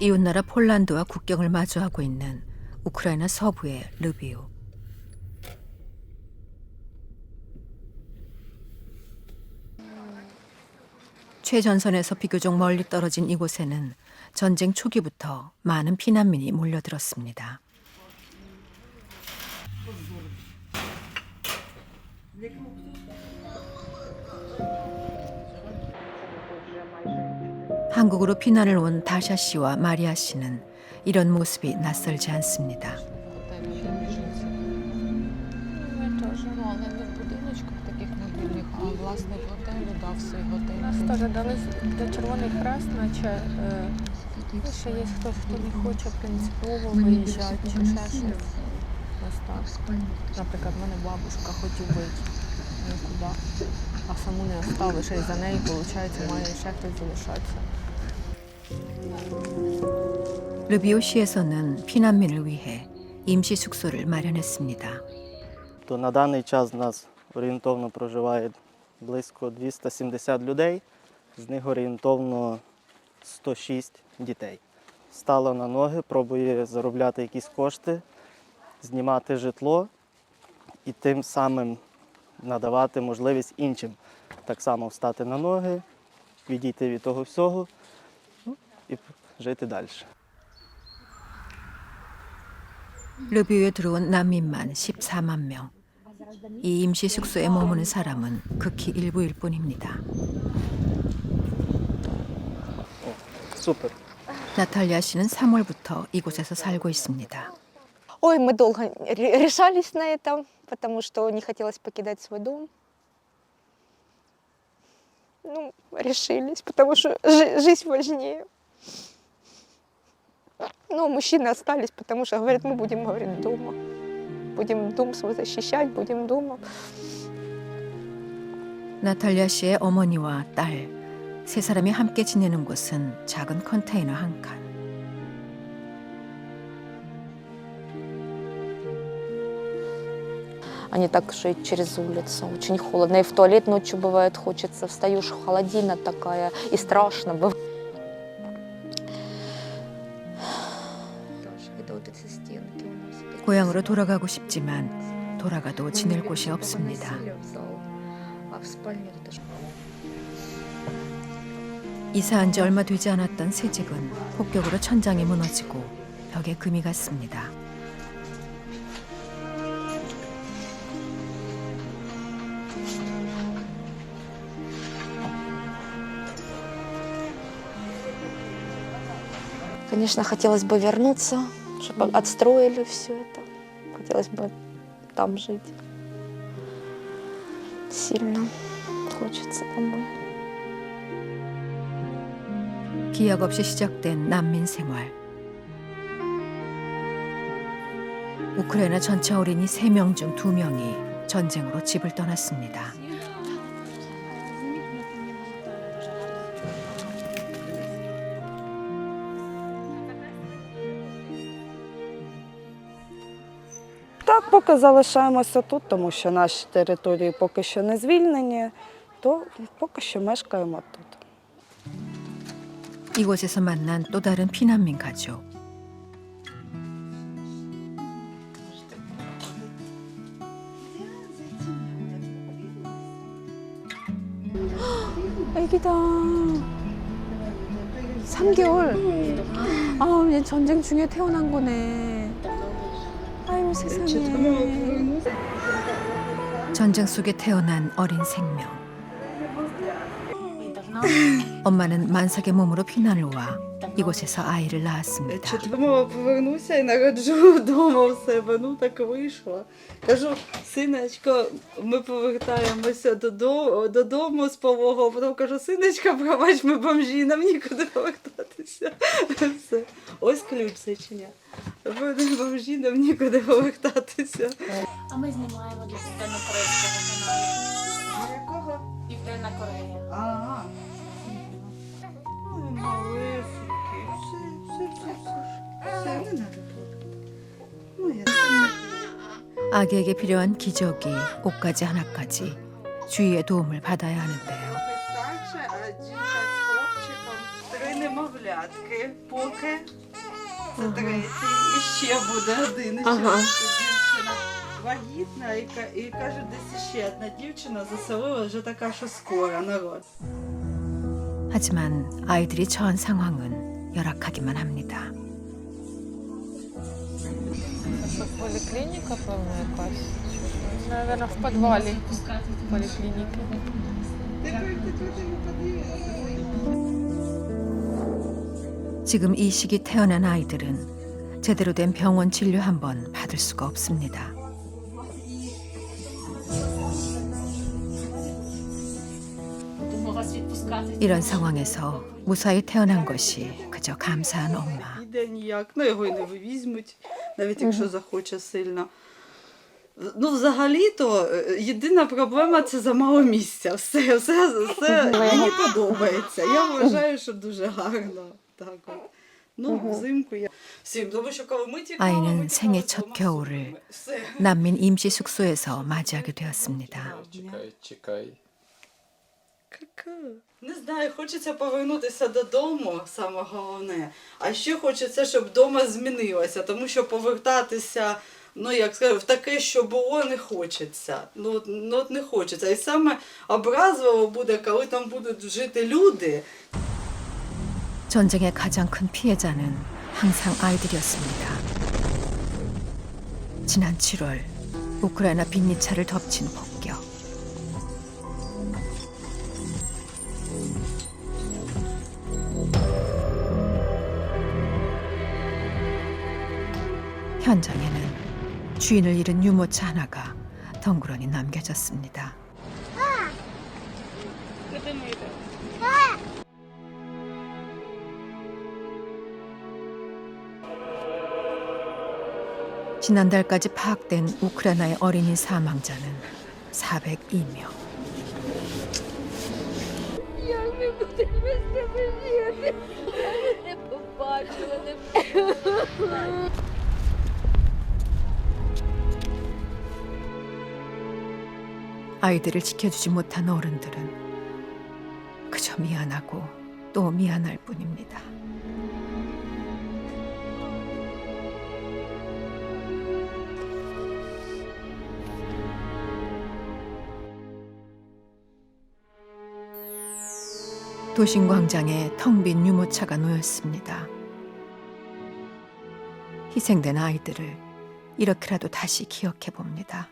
이웃나라 폴란드와 국경을 마주하고 있는 우크라이나 서부의 르비우. 최전선에서 비교적 멀리 떨어진 이곳에는 전쟁 초기부터 많은 피난민이 몰려들었습니다. 한국으로 피난을 온 다샤 씨와 마리아 씨는 이런 모습이 낯설지 않습니다. Ми теж, ну, але не в будиночках таких мобільних, а власник готелю дав свій готель. Нас теж дали де Червоний Хрест, наче е, ну, ще є хтось, хто не хоче принципово виїжджати чи ще щось. Ось так. Наприклад, в мене бабушка хотів вийти нікуди, а саму не оставиш, і за нею, виходить, має ще хтось залишатися. 르비오시에서는 피난민을 위해 임시 숙소를 마련했습니다. То на даний час в нас орієнтовно проживає близько 270 людей, з них орієнтовно 106 дітей. Стала на ноги, пробує заробляти якісь кошти, знімати житло і тим самим надавати можливість іншим так само встати на ноги, відійти від того всього ну, і жити далі. 르비오에 들어온 난민만 14만 명. 이 임시 숙소에 머무는 사람은 극히 일부일 뿐입니다. Супер! 나탈리아 씨는 3월부터 이곳에서 살고 있습니다. Ой, мы долго ре- решались на это, потому что не хотелось покидать свой дом. Ну, решились, потому что жи- жизнь важнее. Но мужчины остались, потому что говорят, мы будем, говорит, дома. Будем дом свой защищать, будем дома. 나탈리아 씨의 어머니와 딸, 세 사람이 함께 지내는 곳은 작은 컨테이너 한 칸. А не так жить через улицу. Очень холодно. И в туалет ночью бывает хочется. Встаешь, холодина такая. И страшно бывает. 고향으로 돌아가고 싶지만 돌아가도 지낼 곳이 없습니다. Поносили в зал, А в спальне это ж 이사한 지 얼마 되지 않았던 새 집은 폭격으로 천장이 무너지고 벽에 금이 갔습니다. Конечно, хотелось бы вернуться, чтобы отстроили все это. Хотелось бы там жить. Сильно хочется домой. 기약 없이 시작된 난민 생활. 우크라이나 전체 어린이 3명 중 2명이 전쟁으로 집을 떠났습니다. поки залишаємося тут, тому що наші території поки що не звільнені, то поки що мешкаємо тут. 이곳에서 만난 또 다른 피난민 가족. 애기다. 3개월. 아, 얘 전쟁 중에 태어난 거네. 아유, 세상에. 전쟁 속에 태어난 어린 생명. 엄마는 만삭의 몸으로 피난을 와 이곳에서 아이를 낳았습니다. Чи думала, повернуся і народжу вдома у себе. Ну так вийшло. Кажу, синочко, ми повертаємося додому, додому з пологу. Потім кажу, синочка, пробач, ми бомжі, нам нікуди повертатися. Все. Ось ключ це чи ні? Ми бомжі, нам нікуди повертатися. А ми знімаємо для південно-корейського каналу. Якого? Південна Корея. Ага. Ой, малесенький. Все, все, все, все. Все, не надо плакати. Моя 아기에게 필요한 기저귀, 옷가지 하나까지 주위의 도움을 받아야 하는데요. Старша, а жінка з хлопчиком. Три немовля. немовлятки поки. Це третій. І ще буде один. Ще Ага. дівчина вагітна і, ка- і каже, десь ще одна дівчина заселила вже така, що скоро народ. 하지만 아이들이 처한 상황은 열악하기만 합니다. Це що, поліклініка, певно, якась? Наверное, в підвалі поліклініки. 지금 이 시기 태어난 아이들은 제대로 된 병원 진료 한 번 받을 수가 없습니다. Думала відпускати. 이런 상황에서 무사히 태어난 것이 그저 감사한 엄마. Іде ніяк, ну його і не вивізьмуть, навіть якщо захоче сильно. Ну, взагалі-то е, єдина проблема це замало місця. Все, все, все мені подобається. Я вважаю, що дуже гарно. Так от. Ну, взимку я всім, тому що коли ми тікали, ми 아이는 тікали 생애 з 첫 двома 겨울을 сумками. Все. 난민 임시 숙소에서 맞이하게 되었습니다. Чекай, чекай. Ка-ка. Не знаю, хочеться повернутися додому, саме головне. А ще хочеться, щоб вдома змінилося, тому що повертатися, ну як сказати, в таке, що було, не хочеться. Ну, от- ну от не хочеться. І саме образливо буде, коли там будуть жити люди, 전쟁의 가장 큰 피해자는 항상 아이들이었습니다. 지난 7월 우크라이나 빈니차를 덮친 폭격. 현장에는 주인을 잃은 유모차 하나가 덩그러니 남겨졌습니다. 지난달까지 파악된 우크라이나의 어린이 사망자는 402명. Не побачила, не 아이들을 지켜주지 못한 어른들은 그저 미안하고 또 미안할 뿐입니다. 도심 광장에 텅 빈 유모차가 놓였습니다. 희생된 아이들을 이렇게라도 다시 기억해 봅니다.